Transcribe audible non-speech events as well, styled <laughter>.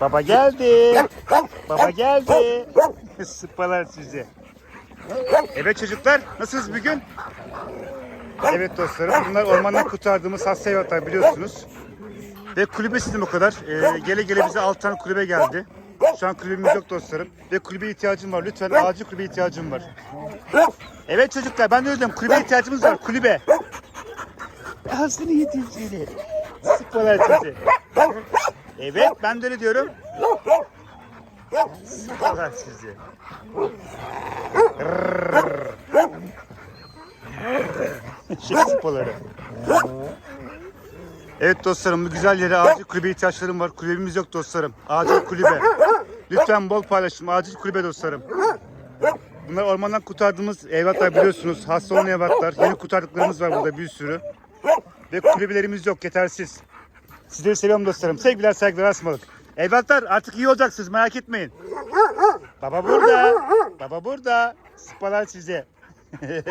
Baba geldi. Baba geldi. Sıpalar sizi. Evet çocuklar nasılsınız bugün? Evet dostlarım bunlar ormandan kurtardığımız hasta hayvanlar biliyorsunuz. Ve kulübe sizin o kadar. Ee, gele gele bize 6 tane kulübe geldi. Şu an kulübemiz yok dostlarım. Ve kulübe ihtiyacım var. Lütfen acil kulübe ihtiyacım var. Evet çocuklar ben de diyorum. Kulübe ihtiyacımız var. Kulübe. Ağzını yedim seni. Sıkmalar sizi. Evet ben de öyle diyorum. Sıkmalar sizi. Şey sıpaları. Evet dostlarım bu güzel yere acil kulübe ihtiyaçlarım var. Kulübemiz yok dostlarım. Acil kulübe. Lütfen bol paylaşım. Acil kulübe dostlarım. Bunlar ormandan kurtardığımız evlatlar biliyorsunuz. Hasta olan evlatlar. Yeni kurtardıklarımız var burada bir sürü. Ve kulübelerimiz yok yetersiz. Sizleri seviyorum dostlarım. Sevgiler saygılar asmalık. Evlatlar artık iyi olacaksınız merak etmeyin. Baba burada. Baba burada. Sıpalar size. <laughs>